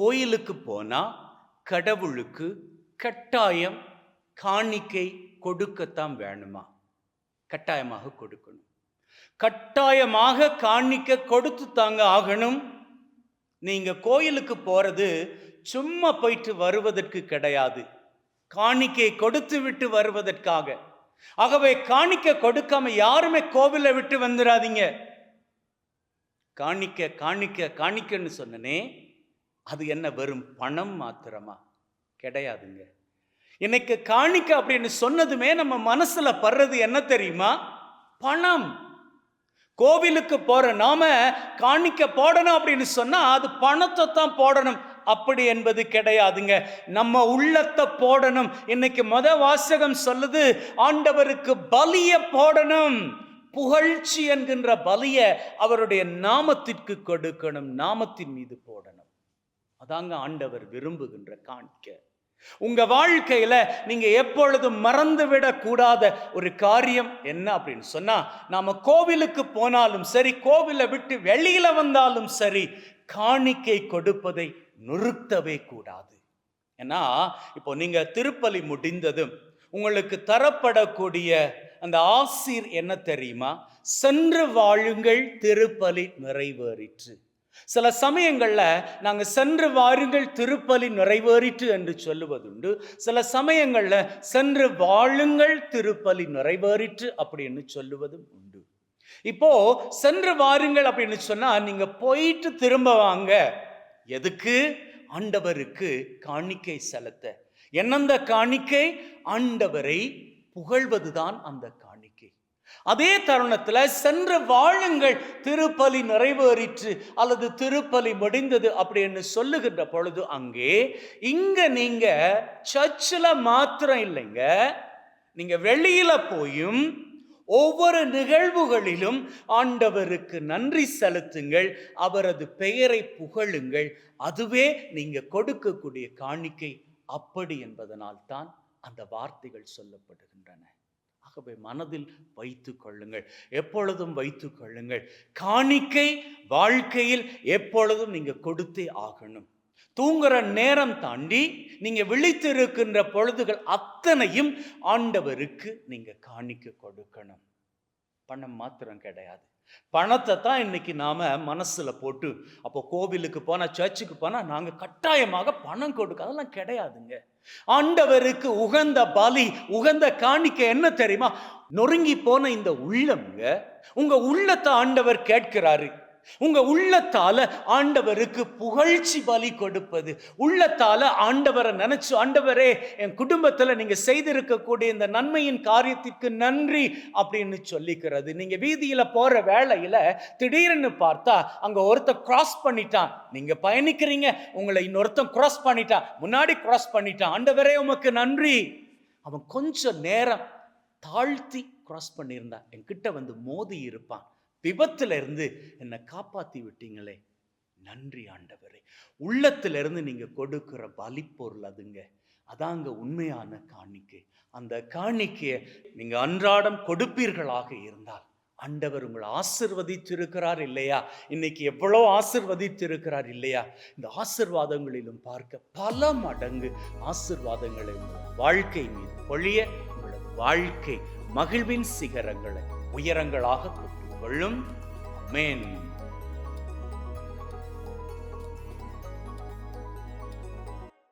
கோயிலுக்கு போனால் கடவுளுக்கு கட்டாயம் காணிக்கை கொடுக்கத்தான் வேணுமா? கட்டாயமாக கொடுக்கணும். கட்டாயமாக காணிக்க கொடுத்து தாங்க ஆகணும். நீங்க கோயிலுக்கு போறது சும்மா போயிட்டு வருவதற்கு கிடையாது. காணிக்கை கொடுத்து விட்டு வருவதற்காக. ஆகவே காணிக்க கொடுக்காம யாருமே கோவிலை விட்டு வந்துடாதீங்க காணிக்க காணிக்க காணிக்கன்னு சொன்னனே அது என்ன வெறும் பணம் மாத்திரமா? கிடையாதுங்க. இன்னைக்கு காணிக்க அப்படின்னு சொன்னதுமே நம்ம மனசுல படுறது என்ன தெரியுமா? பணம். கோவிலுக்கு போற நாம காணிக்க போடணும் அப்படின்னு சொன்னா அது பணத்தை தான் போடணும். அப்படி என்பது கிடையாதுங்க. நம்ம உள்ளத்தை போடணும். இன்னைக்கு மத வாசகம் சொல்லுது ஆண்டவருக்கு பலிய போடணும். புகழ்ச்சி என்கின்ற பலிய அவருடைய நாமத்திற்கு கொடுக்கணும். நாமத்தின் மீது போடணும். அதாங்க ஆண்டவர் விரும்புகின்ற காணிக்க. உங்க வாழ்க்கையில நீங்க எப்பொழுதும் மறந்து கூடாத ஒரு காரியம் என்ன அப்படின்னு சொன்னா நாம கோவிலுக்கு போனாலும் சரி கோவிலை விட்டு வெளியில வந்தாலும் சரி காணிக்கை கொடுப்பதை நிறுத்தவே கூடாது. ஏன்னா இப்போ நீங்க திருப்பலி முடிந்ததும் உங்களுக்கு தரப்படக்கூடிய அந்த ஆசீர் என்ன தெரியுமா? சென்று வாழுங்கள் திருப்பலி நிறைவேறிற்று. சில சமயங்கள்ல நாங்க சென்று வாருங்கள் திருப்பலி நிறைவேறிற்று என்று சொல்லுவதுண்டு. சில சமயங்கள்ல சென்று வாழுங்கள் திருப்பலி நிறைவேறிற்று அப்படின்னு சொல்லுவதும் உண்டு. இப்போ சென்று வாருங்கள் அப்படின்னு சொன்னா நீங்க போயிட்டு திரும்ப வாங்க. எதுக்கு? ஆண்டவருக்கு காணிக்கை செலுத்த. என்னந்த காணிக்கை? ஆண்டவரை புகழ்வதுதான் அந்த காணிக்கை அதே தருணத்துல சென்று வாழுங்கள். திருப்பலி நிறைவேறிற்று அல்லது திருப்பலி முடிந்தது அப்படின்னு சொல்லுகின்ற பொழுது அங்கே இங்க நீங்க சர்ச்சில் மாத்திரம் இல்லைங்க. நீங்க வெளியில போயும் ஒவ்வொரு நிகழ்வுகளிலும் ஆண்டவருக்கு நன்றி செலுத்துங்கள். அவரது பெயரை புகழுங்கள். அதுவே நீங்க கொடுக்கக்கூடிய காணிக்கை அப்படி என்பதனால் தான் அந்த வார்த்தைகள் சொல்லப்படுகின்றன. ஆகவே மனதில் வைத்து கொள்ளுங்கள். எப்பொழுதும் வைத்து கொள்ளுங்கள். காணிக்கை வாழ்க்கையில் எப்பொழுதும் நீங்க கொடுத்தே ஆகணும். தூங்குற நேரம் தாண்டி நீங்க விழித்திருக்கின்ற பொழுதுகள் அத்தனையும் ஆண்டவருக்கு நீங்க காணிக்க கொடுக்கணும். பணம் மாத்திரம் கிடையாது. பணத்தை தான் இன்னைக்கு நாம மனசுல போட்டு அப்போ கோவிலுக்கு போனா சர்ச்சுக்கு போனா நாங்க கட்டாயமாக பணம் கொடுக்க அதெல்லாம் கிடையாதுங்க. ஆண்டவருக்கு உகந்த பலி உகந்த காணிக்க என்ன தெரியுமா? நொறுங்கி போன இந்த உள்ளம்ங்க உங்க உள்ளத்தை ஆண்டவர் கேட்கிறாரு. உங்க உள்ளத்தால ஆண்டவருக்கு புகழ்ச்சி பலி கொடுப்பது. உள்ளத்தால ஆண்டவரை நினைச்சு ஆண்டவரே என் குடும்பத்துல நீங்க செய்திருக்கக்கூடிய இந்த நன்மையின் காரியத்திற்கு நன்றி அப்படின்னு சொல்லிக்கிறது. நீங்க வீதியில போற வேளையில திடீர்னு பார்த்தா அங்க ஒருத்தர் கிராஸ் பண்ணிட்டான். நீங்க பயணிக்கிறீங்க உங்களை இன்னொருத்தன் கிராஸ் பண்ணிட்டான். முன்னாடி கிராஸ் பண்ணிட்டான். ஆண்டவரே உமக்கு நன்றி. அவன் கொஞ்சம் நேரம் தாழ்த்தி கிராஸ் பண்ணியிருந்தான். என்கிட்ட வந்து மோதி இருப்பான். விபத்துல இருந்து என்னை காப்பாத்தி விட்டீங்களே நன்றி ஆண்டவரே. உள்ளத்திலிருந்து நீங்கள் நீங்க கொடுக்கிற பலிப்பொருள் அதுங்க. அதாங்க உண்மையான காணிக்கை. அந்த காணிக்கையை நீங்க அன்றாடம் கொடுப்பீர்களாக இருந்தால் ஆண்டவர் உங்களை ஆசிர்வதித்திருக்கிறார் இல்லையா? இன்னைக்கு எவ்வளோ ஆசிர்வதித்திருக்கிறார் இல்லையா? இந்த ஆசிர்வாதங்களிலும் பார்க்க பல மடங்கு ஆசிர்வாதங்களை வாழ்க்கை மீது பொழிய உங்களோட வாழ்க்கை மகிழ்வின் சிகரங்களை உயரங்களாக கொண்டு கொள்ளும். மேன்